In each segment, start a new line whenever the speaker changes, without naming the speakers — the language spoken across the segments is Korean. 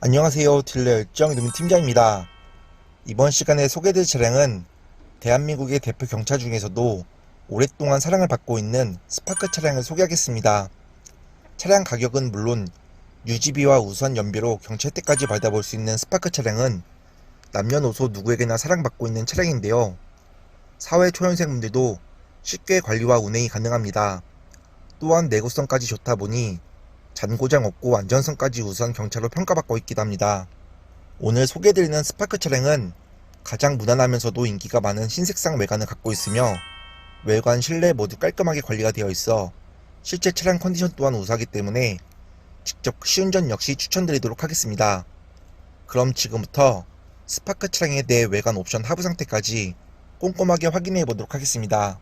안녕하세요. 딜러 열정 이동민 팀장입니다. 이번 시간에 소개될 차량은 대한민국의 대표 경차 중에서도 오랫동안 사랑을 받고 있는 스파크 차량을 소개하겠습니다. 차량 가격은 물론 유지비와 우수한 연비로 경차 혜택까지 받아볼 수 있는 스파크 차량은 남녀노소 누구에게나 사랑받고 있는 차량인데요. 사회 초년생분들도 쉽게 관리와 운행이 가능합니다. 또한 내구성까지 좋다 보니 잔고장 없고 안전성까지 우수한 경차로 평가받고 있기도 합니다. 오늘 소개해드리는 스파크 차량은 가장 무난하면서도 인기가 많은 흰색상 외관을 갖고 있으며 외관, 실내 모두 깔끔하게 관리가 되어 있어 실제 차량 컨디션 또한 우수하기 때문에 직접 시운전 역시 추천드리도록 하겠습니다. 그럼 지금부터 스파크 차량의 내 외관 옵션 하부 상태까지 꼼꼼하게 확인해 보도록 하겠습니다.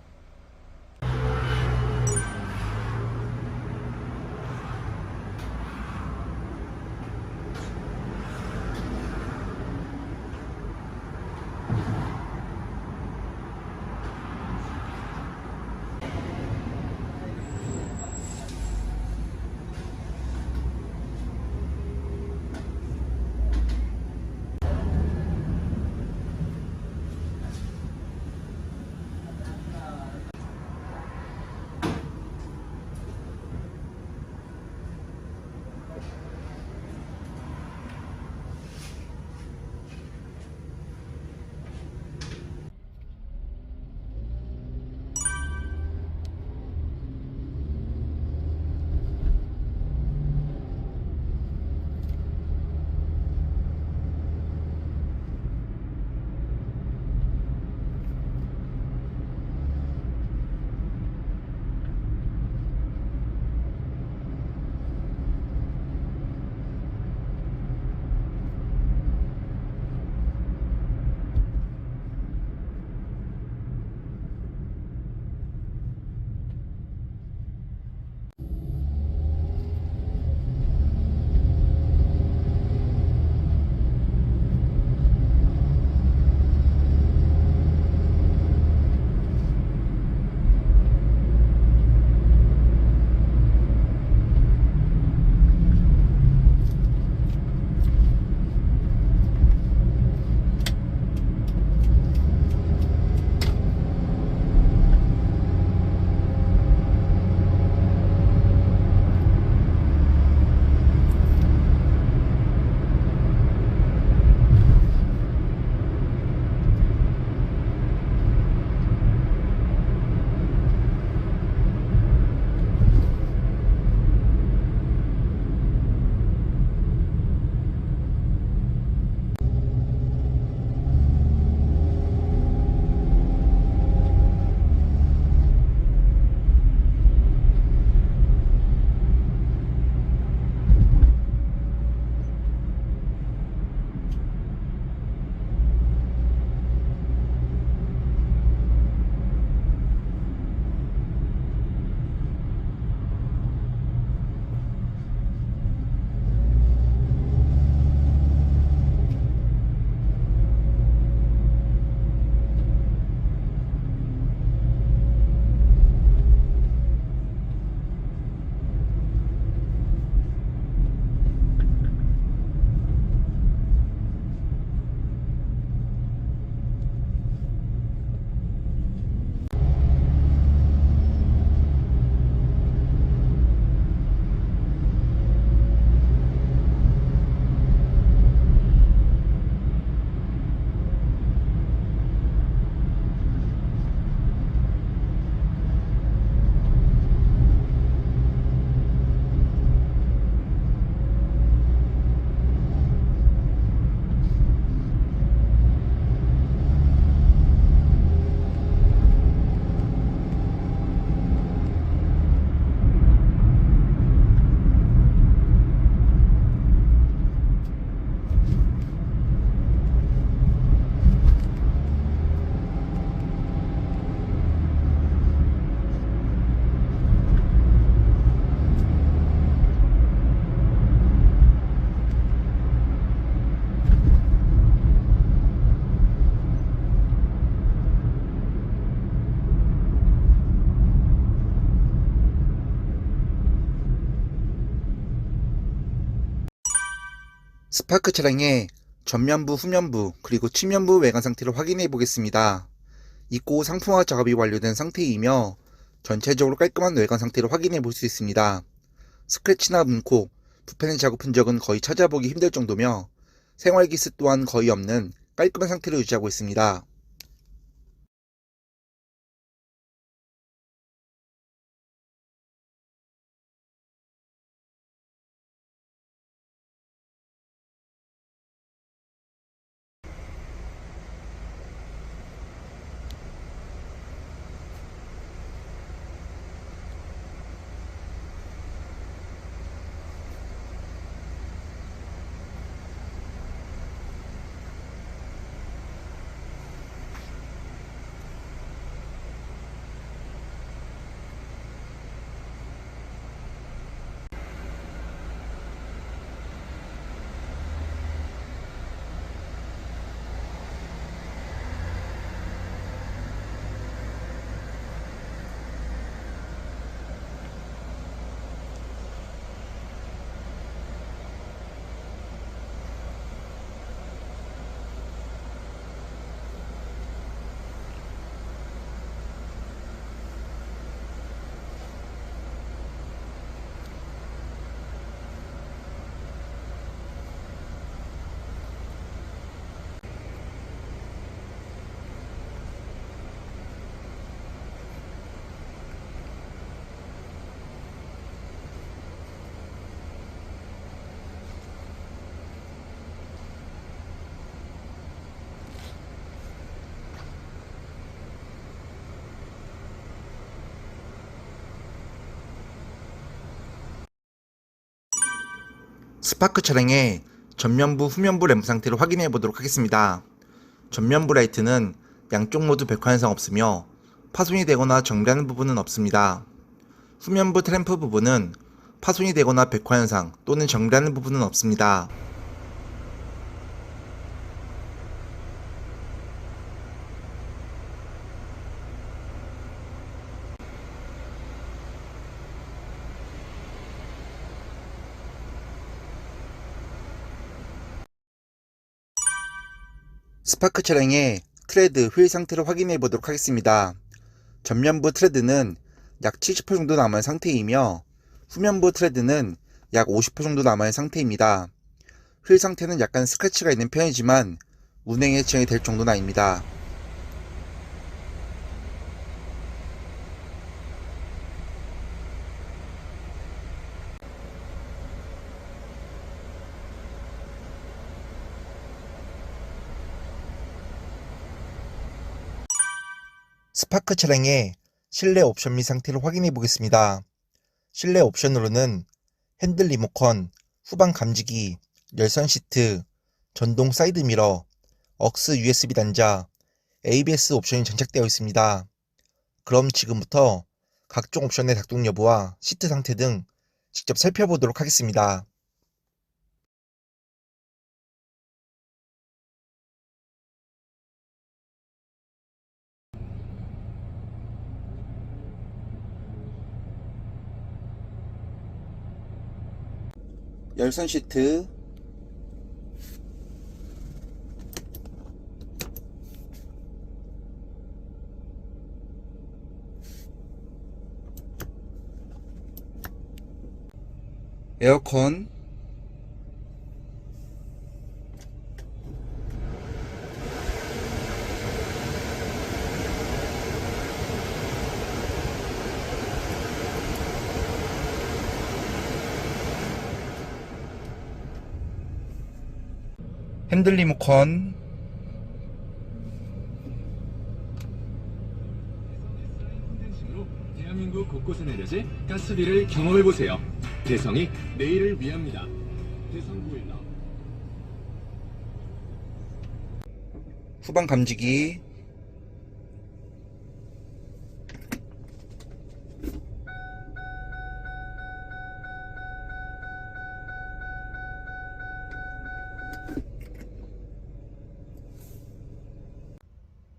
스파크 차량의 전면부, 후면부, 그리고 측면부 외관 상태를 확인해 보겠습니다. 입고 상품화 작업이 완료된 상태이며 전체적으로 깔끔한 외관 상태를 확인해 볼 수 있습니다. 스크래치나 문콕, 부패는 작업 흔적은 거의 찾아보기 힘들 정도며 생활기스 또한 거의 없는 깔끔한 상태를 유지하고 있습니다. 스파크 차량의 전면부, 후면부 램프 상태를 확인해 보도록 하겠습니다. 전면부 라이트는 양쪽 모두 백화 현상 없으며 파손이 되거나 정비하는 부분은 없습니다. 후면부 트램프 부분은 파손이 되거나 백화 현상 또는 정비하는 부분은 없습니다. 스파크 차량의 트레드 휠 상태를 확인해 보도록 하겠습니다. 전면부 트레드는 약 70% 정도 남은 상태이며 후면부 트레드는 약 50% 정도 남은 상태입니다. 휠 상태는 약간 스크래치가 있는 편이지만 운행에 지장이 될 정도는 아닙니다. 스파크 차량의 실내 옵션 및 상태를 확인해 보겠습니다. 실내 옵션으로는 핸들 리모컨, 후방 감지기, 열선 시트, 전동 사이드 미러, 억스 USB 단자, ABS 옵션이 장착되어 있습니다. 그럼 지금부터 각종 옵션의 작동 여부와 시트 상태 등 직접 살펴보도록 하겠습니다. 열선 시트. 에어컨 핸들 리모컨
콘텐츠로 대한민국 곳곳에 내려질 가스비를 경험해 보세요. 대성이 내일을 위합니다. 대성 보일러.
후방 감지기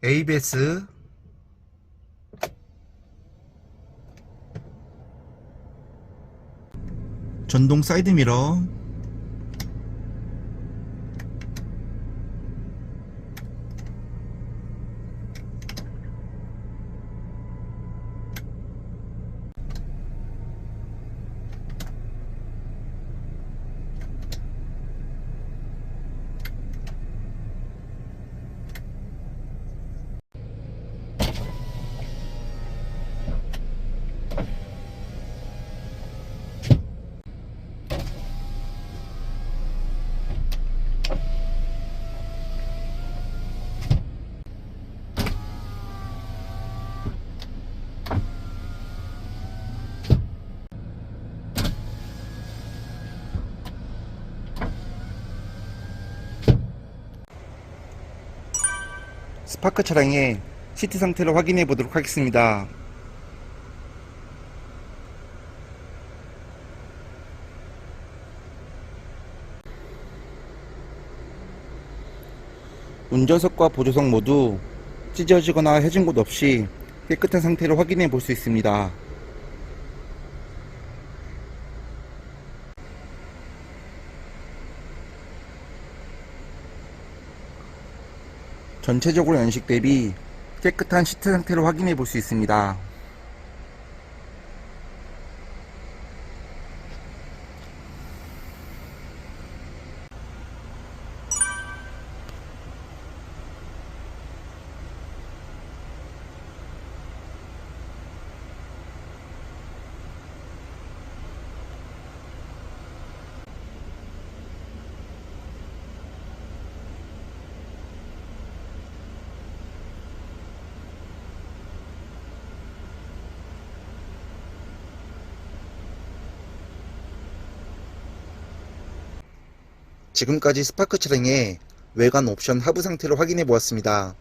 ABS 전동 사이드 미러 스파크 차량의 시트 상태를 확인해 보도록 하겠습니다. 운전석과 보조석 모두 찢어지거나 해진 곳 없이 깨끗한 상태로 확인해 볼 수 있습니다. 전체적으로 연식 대비 깨끗한 시트 상태로 확인해 볼 수 있습니다. 지금까지 스파크 차량의 외관 옵션 하부 상태를 확인해 보았습니다.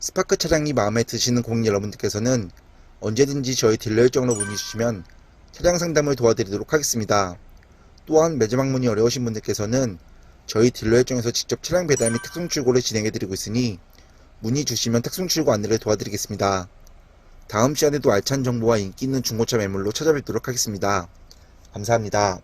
스파크 차량이 마음에 드시는 고객 여러분들께서는 언제든지 저희 딜러 일정으로 문의 주시면 차량 상담을 도와드리도록 하겠습니다. 또한 매점 방문이 어려우신 분들께서는 저희 딜러 일정에서 직접 차량 배달 및 특송 출고를 진행해 드리고 있으니 문의 주시면 특송 출고 안내를 도와드리겠습니다. 다음 시간에도 알찬 정보와 인기 있는 중고차 매물로 찾아뵙도록 하겠습니다. 감사합니다.